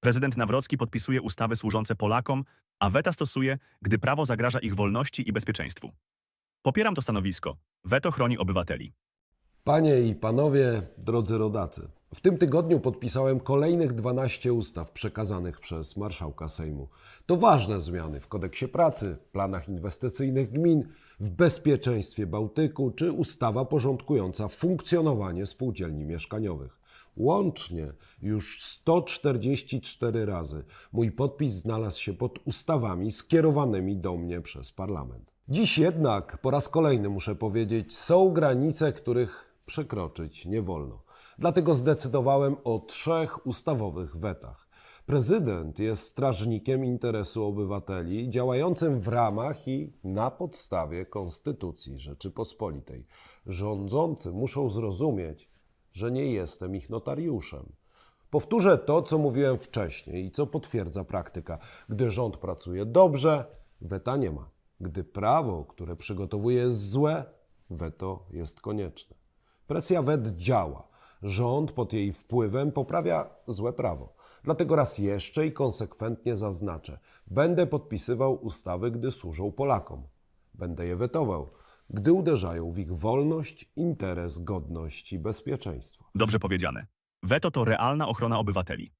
Prezydent Nawrocki podpisuje ustawy służące Polakom, a weta stosuje, gdy prawo zagraża ich wolności i bezpieczeństwu. Popieram to stanowisko. Weto chroni obywateli. Panie i panowie, drodzy rodacy, w tym tygodniu podpisałem kolejnych 12 ustaw przekazanych przez marszałka Sejmu. To ważne zmiany w kodeksie pracy, planach inwestycyjnych gmin, w bezpieczeństwie Bałtyku czy ustawa porządkująca funkcjonowanie spółdzielni mieszkaniowych. Łącznie już 144 razy mój podpis znalazł się pod ustawami skierowanymi do mnie przez parlament. Dziś jednak po raz kolejny muszę powiedzieć, są granice, których przekroczyć nie wolno. Dlatego zdecydowałem o trzech ustawowych wetach. Prezydent jest strażnikiem interesu obywateli, działającym w ramach i na podstawie Konstytucji Rzeczypospolitej. Rządzący muszą zrozumieć, że nie jestem ich notariuszem. Powtórzę to, co mówiłem wcześniej i co potwierdza praktyka. Gdy rząd pracuje dobrze, weta nie ma. Gdy prawo, które przygotowuje jest złe, weto jest konieczne. Presja wet działa. Rząd pod jej wpływem poprawia złe prawo. Dlatego raz jeszcze i konsekwentnie zaznaczę: będę podpisywał ustawy, gdy służą Polakom. Będę je wetował, gdy uderzają w ich wolność, interes, godność i bezpieczeństwo. Dobrze powiedziane. Weto to realna ochrona obywateli.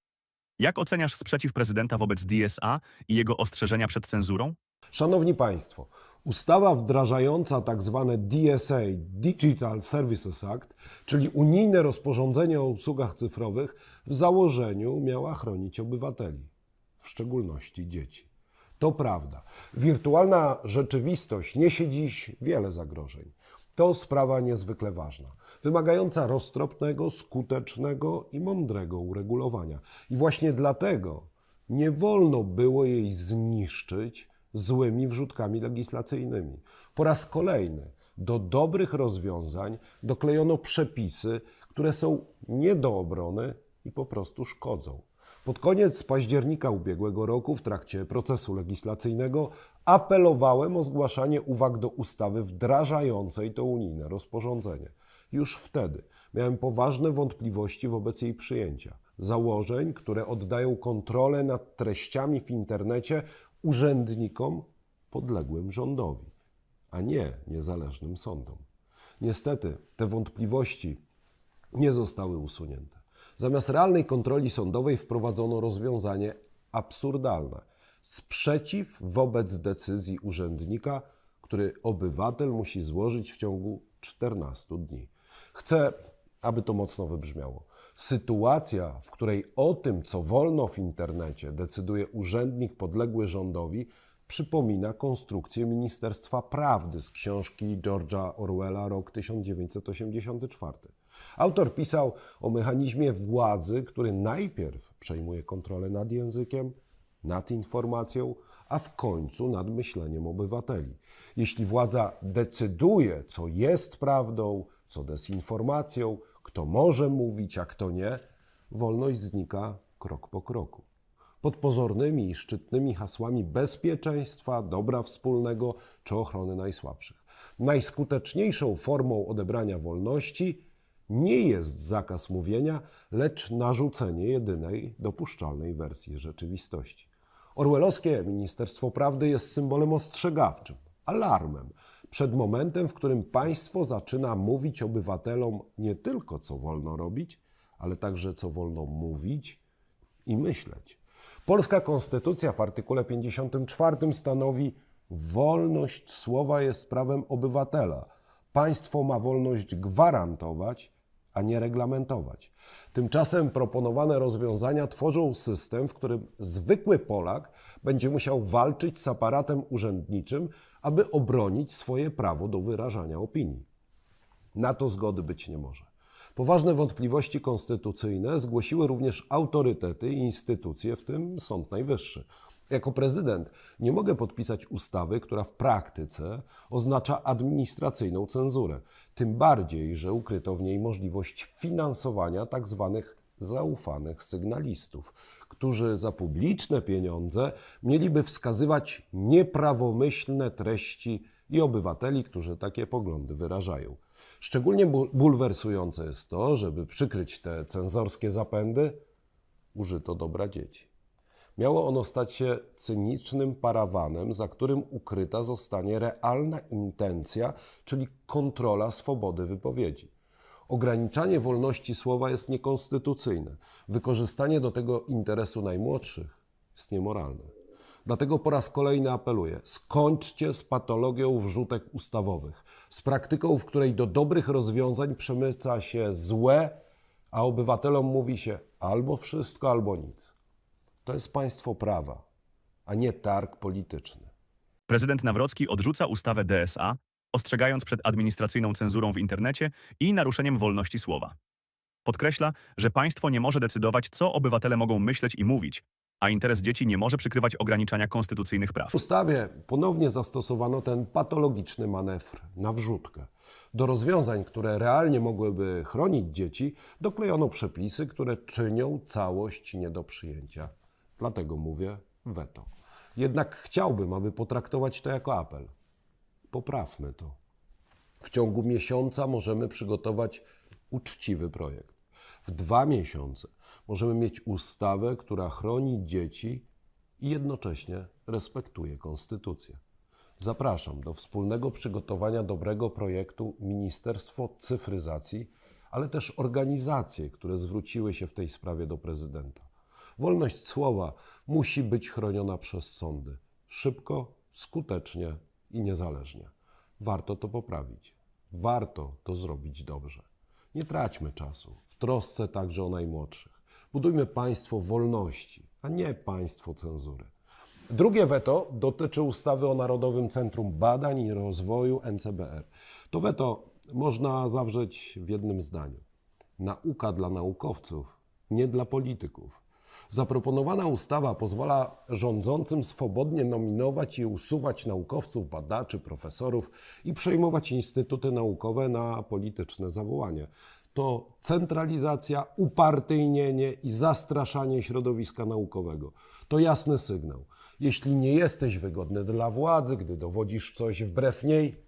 Jak oceniasz sprzeciw prezydenta wobec DSA i jego ostrzeżenia przed cenzurą? Szanowni Państwo, ustawa wdrażająca tzw. DSA, Digital Services Act, czyli unijne rozporządzenie o usługach cyfrowych, w założeniu miała chronić obywateli, w szczególności dzieci. To prawda. Wirtualna rzeczywistość niesie dziś wiele zagrożeń. To sprawa niezwykle ważna, wymagająca roztropnego, skutecznego i mądrego uregulowania. I właśnie dlatego nie wolno było jej zniszczyć złymi wrzutkami legislacyjnymi. Po raz kolejny do dobrych rozwiązań doklejono przepisy, które są nie do obrony i po prostu szkodzą. Pod koniec października ubiegłego roku, w trakcie procesu legislacyjnego, apelowałem o zgłaszanie uwag do ustawy wdrażającej to unijne rozporządzenie. Już wtedy miałem poważne wątpliwości wobec jej przyjęcia. Założeń, które oddają kontrolę nad treściami w internecie urzędnikom podległym rządowi, a nie niezależnym sądom. Niestety te wątpliwości nie zostały usunięte. Zamiast realnej kontroli sądowej wprowadzono rozwiązanie absurdalne sprzeciw wobec decyzji urzędnika, który obywatel musi złożyć w ciągu 14 dni. Chcę, aby to mocno wybrzmiało. Sytuacja, w której o tym, co wolno w internecie, decyduje urzędnik podległy rządowi, przypomina konstrukcję Ministerstwa Prawdy z książki George'a Orwella Rok 1984. Autor pisał o mechanizmie władzy, który najpierw przejmuje kontrolę nad językiem, nad informacją, a w końcu nad myśleniem obywateli. Jeśli władza decyduje, co jest prawdą, co dezinformacją, kto może mówić, a kto nie, wolność znika krok po kroku. Pod pozornymi i szczytnymi hasłami bezpieczeństwa, dobra wspólnego czy ochrony najsłabszych. Najskuteczniejszą formą odebrania wolności nie jest zakaz mówienia, lecz narzucenie jedynej dopuszczalnej wersji rzeczywistości. Orwellowskie Ministerstwo Prawdy jest symbolem ostrzegawczym, alarmem przed momentem, w którym państwo zaczyna mówić obywatelom nie tylko co wolno robić, ale także co wolno mówić i myśleć. Polska Konstytucja w artykule 54 stanowi: wolność słowa jest prawem obywatela. Państwo ma wolność gwarantować, a nie reglamentować. Tymczasem proponowane rozwiązania tworzą system, w którym zwykły Polak będzie musiał walczyć z aparatem urzędniczym, aby obronić swoje prawo do wyrażania opinii. Na to zgody być nie może. Poważne wątpliwości konstytucyjne zgłosiły również autorytety i instytucje, w tym Sąd Najwyższy. Jako prezydent nie mogę podpisać ustawy, która w praktyce oznacza administracyjną cenzurę. Tym bardziej, że ukryto w niej możliwość finansowania tzw. zaufanych sygnalistów, którzy za publiczne pieniądze mieliby wskazywać nieprawomyślne treści i obywateli, którzy takie poglądy wyrażają. Szczególnie bu- bulwersujące jest to, żeby przykryć te cenzorskie zapędy, użyto dobra dzieci. Miało ono stać się cynicznym parawanem, za którym ukryta zostanie realna intencja, czyli kontrola swobody wypowiedzi. Ograniczanie wolności słowa jest niekonstytucyjne. Wykorzystanie do tego interesu najmłodszych jest niemoralne. Dlatego po raz kolejny apeluję: skończcie z patologią wrzutek ustawowych, z praktyką, w której do dobrych rozwiązań przemyca się złe, a obywatelom mówi się albo wszystko, albo nic. To jest państwo prawa, a nie targ polityczny. Prezydent Nawrocki odrzuca ustawę DSA, ostrzegając przed administracyjną cenzurą w internecie i naruszeniem wolności słowa. Podkreśla, że państwo nie może decydować, co obywatele mogą myśleć i mówić, a interes dzieci nie może przykrywać ograniczania konstytucyjnych praw. W ustawie ponownie zastosowano ten patologiczny manewr na wrzutkę. Do rozwiązań, które realnie mogłyby chronić dzieci, doklejono przepisy, które czynią całość nie do przyjęcia. Dlatego mówię weto. Jednak chciałbym, aby potraktować to jako apel. Poprawmy to. W ciągu miesiąca możemy przygotować uczciwy projekt. W dwa miesiące możemy mieć ustawę, która chroni dzieci i jednocześnie respektuje konstytucję. Zapraszam do wspólnego przygotowania dobrego projektu Ministerstwo Cyfryzacji, ale też organizacje, które zwróciły się w tej sprawie do prezydenta. Wolność słowa musi być chroniona przez sądy szybko, skutecznie i niezależnie. Warto to poprawić. Warto to zrobić dobrze. Nie traćmy czasu w trosce także o najmłodszych. Budujmy państwo wolności, a nie państwo cenzury. Drugie weto dotyczy ustawy o Narodowym Centrum Badań i Rozwoju NCBR. To weto można zawrzeć w jednym zdaniu. Nauka dla naukowców, nie dla polityków. Zaproponowana ustawa pozwala rządzącym swobodnie nominować i usuwać naukowców, badaczy, profesorów i przejmować instytuty naukowe na polityczne zawołanie. To centralizacja, upartyjnienie i zastraszanie środowiska naukowego. To jasny sygnał. Jeśli nie jesteś wygodny dla władzy, gdy dowodzisz coś wbrew niej,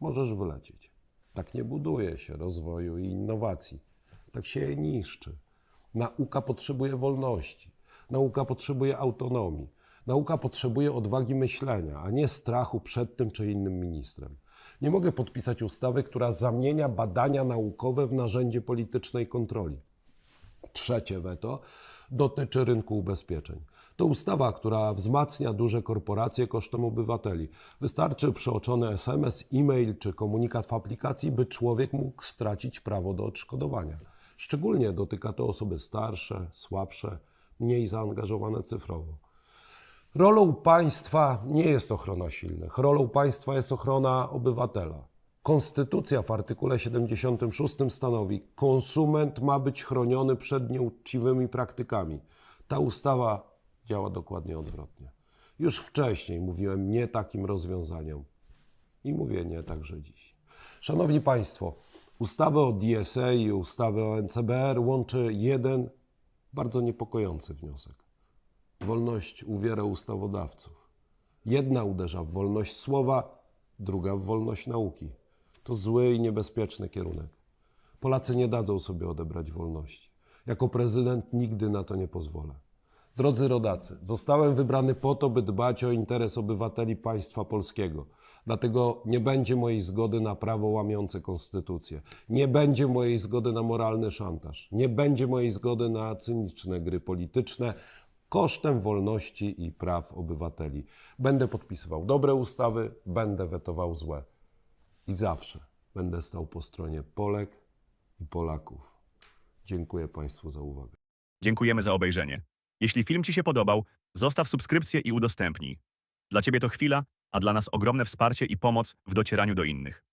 możesz wylecieć. Tak nie buduje się rozwoju i innowacji. Tak się je niszczy. Nauka potrzebuje wolności. Nauka potrzebuje autonomii. Nauka potrzebuje odwagi myślenia, a nie strachu przed tym czy innym ministrem. Nie mogę podpisać ustawy, która zamienia badania naukowe w narzędzie politycznej kontroli. Trzecie weto dotyczy rynku ubezpieczeń. To ustawa, która wzmacnia duże korporacje kosztem obywateli. Wystarczy przeoczony SMS, e-mail czy komunikat w aplikacji, by człowiek mógł stracić prawo do odszkodowania. Szczególnie dotyka to osoby starsze, słabsze, mniej zaangażowane cyfrowo. Rolą państwa nie jest ochrona silnych. Rolą państwa jest ochrona obywatela. Konstytucja w artykule 76 stanowi, konsument ma być chroniony przed nieuczciwymi praktykami. Ta ustawa działa dokładnie odwrotnie. Już wcześniej mówiłem nie takim rozwiązaniom i mówię nie także dziś. Szanowni Państwo, ustawę o DSA i ustawę o NCBR łączy jeden bardzo niepokojący wniosek. Wolność uwiera ustawodawców. Jedna uderza w wolność słowa, druga w wolność nauki. To zły i niebezpieczny kierunek. Polacy nie dadzą sobie odebrać wolności. Jako prezydent nigdy na to nie pozwolę. Drodzy rodacy, zostałem wybrany po to, by dbać o interes obywateli państwa polskiego. Dlatego nie będzie mojej zgody na prawo łamiące konstytucję. Nie będzie mojej zgody na moralny szantaż. Nie będzie mojej zgody na cyniczne gry polityczne kosztem wolności i praw obywateli. Będę podpisywał dobre ustawy, będę wetował złe. I zawsze będę stał po stronie Polek i Polaków. Dziękuję Państwu za uwagę. Dziękujemy za obejrzenie. Jeśli film Ci się podobał, zostaw subskrypcję i udostępnij. Dla Ciebie to chwila, a dla nas ogromne wsparcie i pomoc w docieraniu do innych.